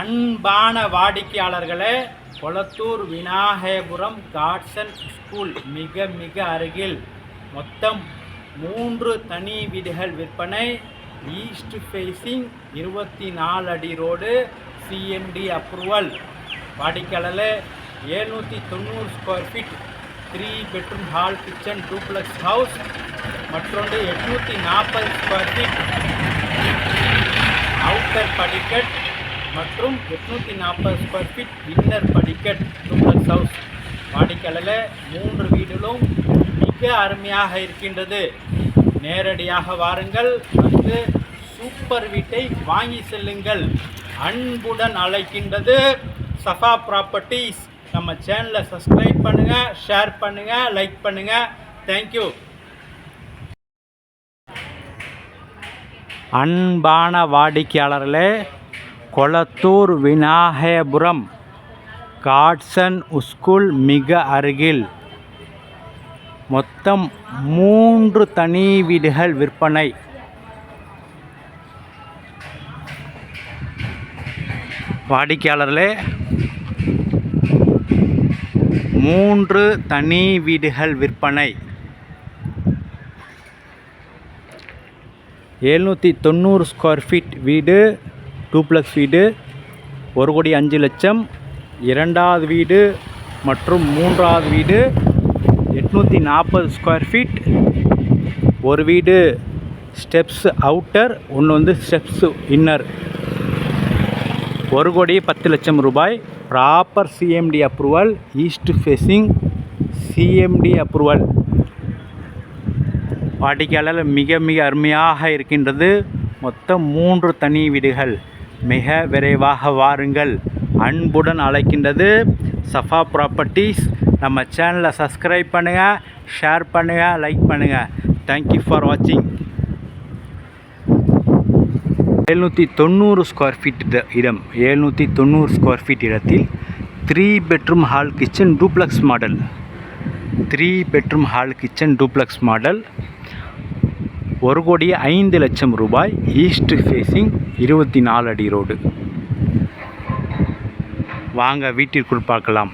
அன்பான வாடிக்கையாளர்களே கொளத்தூர் விநாயகபுரம் காட்சன் ஸ்கூல் மிக மிக அருகில் மொத்தம் மூன்று தனி வீடுகள் விற்பனை. ஈஸ்ட் ஃபேஸிங் இருபத்தி நாலு அடி ரோடு சிஎன்டி அப்ரூவல் வாடிக்கையாளர் ஏழ்நூற்றி தொண்ணூறு square feet three bedroom hall kitchen duplex house மற்றொன்று எட்நூற்றி நாற்பது ஸ்கொயர் ஃபீட் அவுட்டர் படிக்கட் மற்றும் எட்நூற்றி நாற்பது ஸ்கொயர் ஃபீட் இன்னர் படிக்கட் டூப்ளக்ஸ் ஹவுஸ் வாடிக்கையாளர் மூன்று வீடுகளும் மிக அருமையாக இருக்கின்றது. நேரடியாக வாருங்கள் வந்து சூப்பர் வீட்டை வாங்கி செல்லுங்கள். அன்புடன் அழைக்கின்றது சஃபா ப்ராப்பர்ட்டிஸ் நம்ம சேனலை சப்ஸ்கிரைப் பண்ணுங்கள் ஷேர் பண்ணுங்கள் லைக் பண்ணுங்கள் தேங்க்யூ அன்பான வாடிக்கையாளர்களே கொளத்தூர் விநாயகபுரம் காட்சன் ஸ்கூல் மிக அருகில். மொத்தம் மூன்று தனி வீடுகள் விற்பனை. வாடிக்கையாளர்களே மூன்று தனி வீடுகள் விற்பனை. எழுநூற்றி தொண்ணூறு ஸ்கொயர் ஃபீட் வீடு டூப்ளக்ஸ் வீடு ஒரு கோடி அஞ்சு லட்சம் இரண்டாவது வீடு மற்றும் மூன்றாவது வீடு எட்நூற்றி நாற்பது ஸ்கொயர் ஃபீட் ஒரு வீடு ஸ்டெப்ஸ் அவுட்டர் ஒன்று வந்து ஸ்டெப்ஸ் இன்னர் ஒரு கோடி பத்து லட்சம் ரூபாய். Proper CMT approval east facing CMT approval வாடிக்கையாளர் மிக மிக அருமையாக இருக்கின்றது. மொத்தம் மூன்று தனி வீடுகள். மிக விரைவாக வாருங்கள். அன்புடன் அழைக்கின்றது சஃபா ப்ராப்பர்ட்டிஸ் நம்ம சேனலை சப்ஸ்கிரைப் பண்ணுங்கள் ஷேர் பண்ணுங்கள் லைக் பண்ணுங்கள் தேங்க்யூ ஃபார் வாட்சிங் எழுநூற்றி தொண்ணூறு ஸ்கொயர் ஃபீட் இடம். எழுநூற்றி தொண்ணூறு ஸ்கொயர் ஃபீட் இடத்தில் three bedroom hall kitchen duplex model three bedroom hall kitchen duplex model ஒரு கோடி ஐந்து லட்சம் ரூபாய் ஈஸ்ட் ஃபேஸிங் இருபத்தி நாலு அடி ரோடு வாங்க வீட்டிற்குள் பார்க்கலாம்.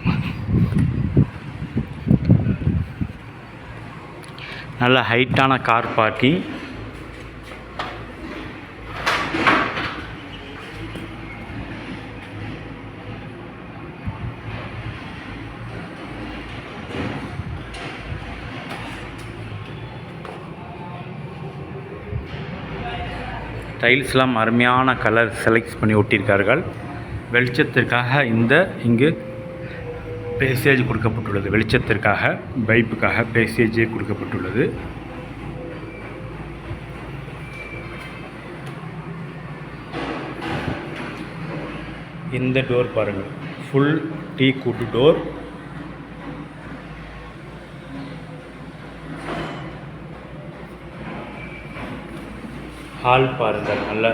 நல்ல ஹைட்டான கார் பார்க்கிங் டைல்ஸ்லாம் அருமையான கலர் செலக்ட் பண்ணி ஒட்டியிருக்கார்கள். வெளிச்சத்திற்காக இந்த இங்கு பேசேஜ் கொடுக்கப்பட்டுள்ளது. வெளிச்சத்திற்காக பைப்புக்காக பேசேஜே கொடுக்கப்பட்டுள்ளது. இந்த டோர் பாருங்கள். Full teak wood door hall பாருங்கள் நல்ல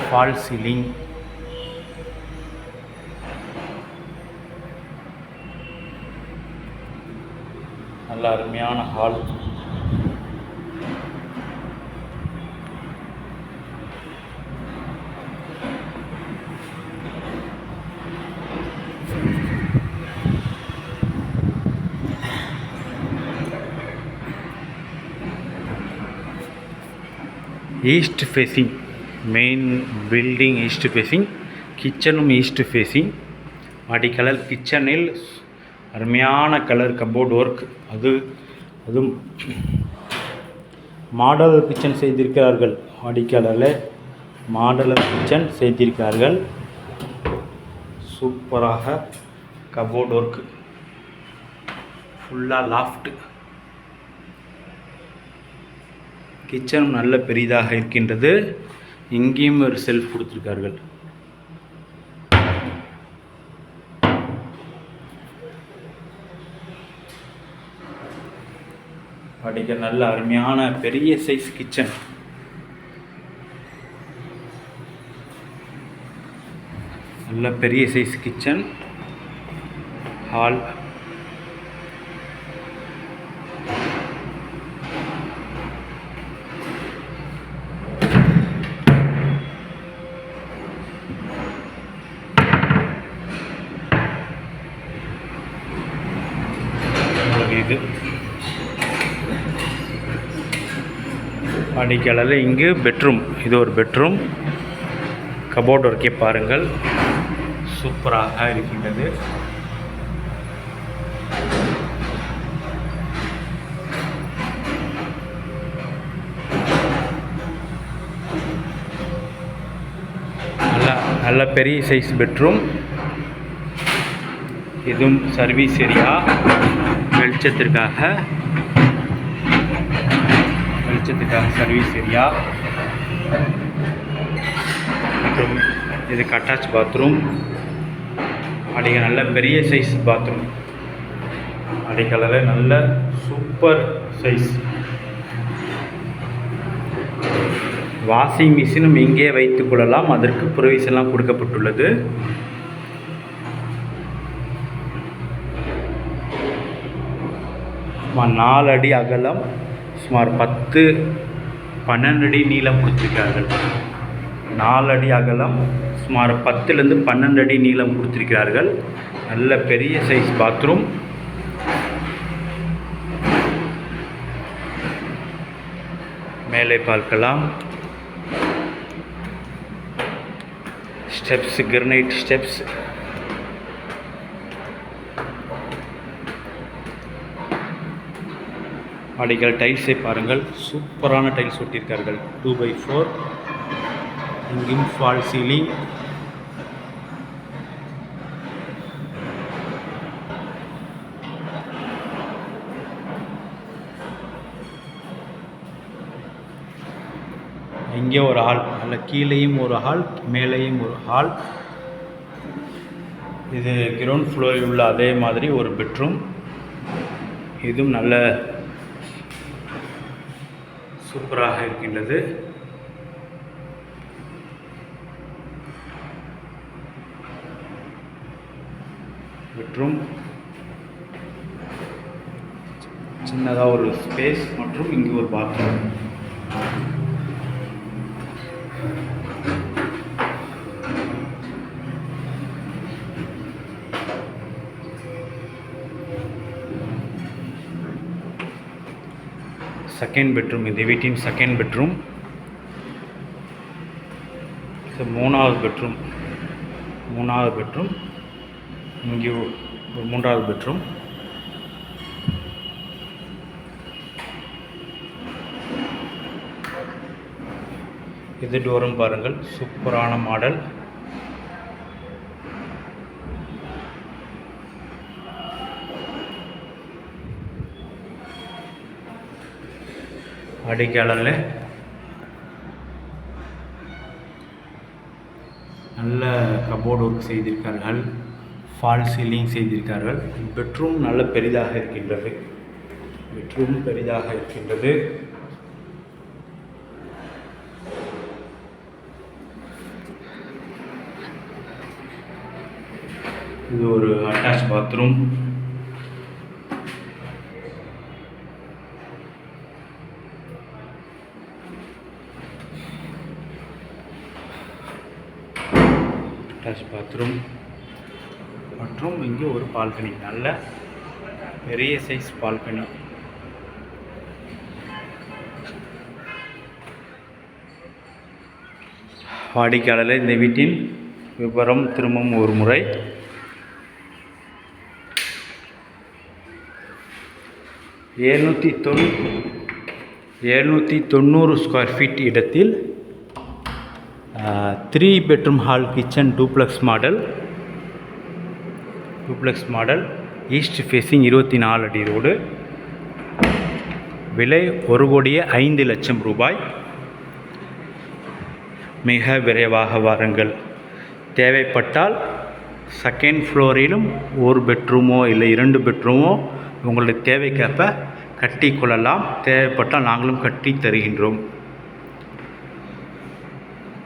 ஃபால் சீலிங் நல்ல அருமையான hall east facing main building east facing கிச்சனும் east facing அடி கலர் கிச்சனில் அருமையான கலர் கபோர்ட் ஒர்க் அது அதுவும் மாடல் கிச்சன் செய்திருக்கிறார்கள் வாடிக்கையாளரில் மாடலர் கிச்சன் செய்திருக்கிறார்கள் சூப்பராக கபோர்ட் ஒர்க் ஃபுல்லாக லாஃப்ட் கிச்சனும் நல்ல பெரிதாக இருக்கின்றது. இங்கேயும் ஒரு செல்ஃப் கொடுத்துருக்கார்கள். படிக்க நல்ல அருமையான பெரிய சைஸ் கிச்சன் நல்ல பெரிய சைஸ் கிச்சன் ஹால் வாடிக்கையாளர் இங்கு பெட்ரூம். இது ஒரு பெட்ரூம். கபோர்ட் ஒர்க்கே பாருங்கள். சூப்பராக இருக்கின்றது. நல்ல நல்ல பெரிய சைஸ் பெட்ரூம். இதுவும் சர்வீஸ் ஏரியா. வெளிச்சத்திற்காக. வெளிச்சத்துக்காக சர்வீஸ் ஏரியா மற்றும் இதுக்கு அட்டாச் பாத்ரூம் அடிக்க நல்ல பெரிய சைஸ் பாத்ரூம் அடிக்கலர் நல்ல சூப்பர் சைஸ் வாஷிங் மிஷினும் இங்கே வைத்துக் கொள்ளலாம். அதற்கு ப்ரொவிஷன்லாம் கொடுக்கப்பட்டுள்ளது. நாலு அடி அகலம். சுமார் பத்து பன்னெண்டு அடி நீளம் கொடுத்துருக்கிறார்கள். நாலு அடி அகலம் சுமார் பத்துலேருந்து பன்னெண்டு அடி நீளம் கொடுத்துருக்கிறார்கள். நல்ல பெரிய சைஸ் பாத்ரூம் மேலே பார்க்கலாம். ஸ்டெப்ஸ் கிரனைட் ஸ்டெப்ஸ் அடிகள் டைல்ஸை பாருங்கள். சூப்பரான டைல்ஸ் ஒட்டியிருக்கார்கள். டூ பை ஃபோர் இங்கும் ஃபால் சீலிங் இங்கே ஒரு ஹால் நல்ல கீழேயும் ஒரு ஹால் மேலேயும் ஒரு ஹால் இது கிரவுண்ட் ஃப்ளோரில் உள்ள அதே மாதிரி ஒரு பெட்ரூம் இதுவும் நல்ல சூப்பராக இருக்கின்றது. பெட்ரூம் சின்னதாக ஒரு ஸ்பேஸ் மற்றும் இங்கே ஒரு பாத்ரூம் செகண்ட் பெட்ரூம் இந்த வீட்டின் செகண்ட் பெட்ரூம் இது மூணாவது பெட்ரூம் மூணாவது பெட்ரூம் இங்கே ஒரு மூன்றாவது பெட்ரூம் இது டோரும் பாருங்கள். சூப்பரான மாடல் அடிக்காலில் நல்ல கபோர்டு ஒர்க் செய்திருக்கார்கள். ஃபால் சீலிங் செய்திருக்கார்கள். பெட்ரூம் நல்ல பெரிதாக இருக்கின்றது. பெட்ரூம் பெரிதாக இருக்கின்றது. இது ஒரு அட்டாச் பாத்ரூம் அட்டாச் பாத்ரூம் மற்றும் இங்கே ஒரு பால்கனி நல்ல பெரிய சைஸ் பால்கனி வாடிக்கையாளர் இந்த வீட்டின் விவரம் திரும்பவும் ஒரு முறை. எழுநூற்றி தொண்ணூ எழுநூற்றி தொண்ணூறு ஸ்கொயர் ஃபீட் இடத்தில் three bedroom hall kitchen duplex model duplex model east facing இருபத்தி நாலு அடி ரோடு விலை ஒரு கோடியே ஐந்து லட்சம் ரூபாய். மிக விரைவாக வாருங்கள். தேவைப்பட்டால் செகண்ட் ஃப்ளோரிலும் ஒரு பெட்ரூமோ இல்லை இரண்டு பெட்ரூமோ உங்களுடைய தேவைக்கேற்ப கட்டி கொள்ளலாம். தேவைப்பட்டால் நாங்களும் கட்டி தருகின்றோம்.